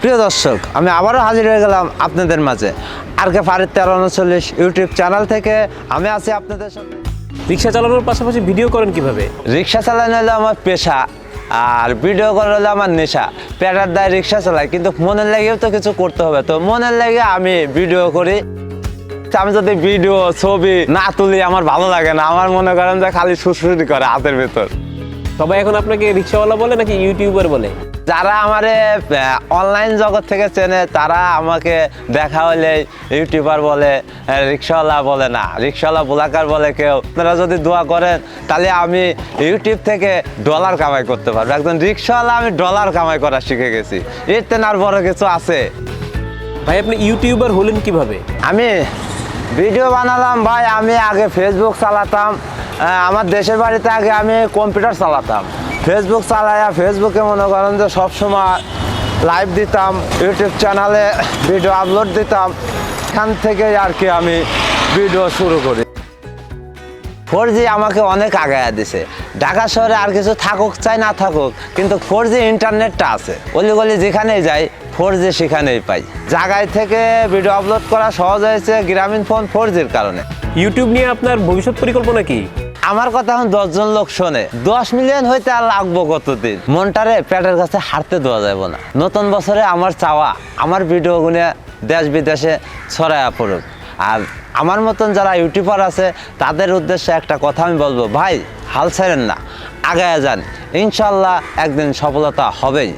প্রিয় দর্শক আমি আবারও হাজির হয়ে গেলাম আপনাদের মাঝে। আর কে ফারিদ তেরো উনচল্লিশ ইউটিউব চ্যানেল থেকে। আমি আছি আপনাদের সাথে রিক্সা চালানোর পাশাপাশি ভিডিও করেন কীভাবে? রিক্সা চালানো হলো আমার পেশা আর ভিডিও করা হলো আমার নেশা। পেটার দায় রিক্সা চালাই কিন্তু মনের লাগেও তো কিছু করতে হবে। তো মনের লাগে আমি ভিডিও করি। আমি যদি ভিডিও ছবি না তুলি আমার ভালো লাগে না। আমার মনে করেন যে খালি সুসুরি করে হাতের ভেতর। সবাই এখন আপনাকে রিক্সাওয়ালা বলে নাকি ইউটিউবার বলে? যারা আমার অনলাইন জগৎ থেকে চেনে তারা আমাকে দেখা হলে ইউটিউবার বলে রিক্সাওয়ালা বলে না রিক্সাওয়ালা ব্লাকার বলে কেউ। আপনারা যদি দোয়া করেন তাহলে আমি ইউটিউব থেকে ডলার কামাই করতে পারব। একজন রিক্সাওয়ালা আমি ডলার কামাই করা শিখে গেছি। এর তেন আর বড় কিছু আছে? ভাই আপনি ইউটিউবার হলেন কীভাবে? আমি ভিডিও বানালাম ভাই আমি আগে ফেসবুক চালাতাম আমার দেশের বাড়িতে আগে আমি কম্পিউটার চালাতাম। ফেসবুক চালাইয়া ফেসবুকে মনে করেন যে সবসময় লাইভ দিতাম ইউটিউব চ্যানেলে ভিডিও আপলোড দিতাম, এখান থেকে আর কি আমি ভিডিও শুরু করি। ফোর জি আমাকে অনেক আগায়া দিছে। ঢাকা শহরে আর কিছু থাকুক, চাই না থাকুক, কিন্তু ফোর জি ইন্টারনেটটা আছে। অলি গলি যেখানেই যাই ফোর জি সেখানেই পাই। জায়গায় থেকে ভিডিও আপলোড করা সহজ হয়েছে, গ্রামীণ ফোন ফোর জির কারণে। ইউটিউব নিয়ে আপনার ভবিষ্যৎ পরিকল্পনা কি? আমার কথা এখন দশজন লোক শোনে। দশ মিলিয়ন হইতে আর লাগবো কতদিন? মনটারে পেটের কাছে হারতে দেওয়া যাবে না। নতুন বছরে আমার চাওয়া, আমার ভিডিও গুনে দেশ বিদেশে ছড়ায়া পড়ুক। আর আমার মতন যারা ইউটিউবার আছে, তাদের উদ্দেশ্যে একটা কথা আমি বলব, ভাই, হাল ছাড়েন না, আগায় যান। ইনশাল্লাহ একদিন সফলতা হবেই।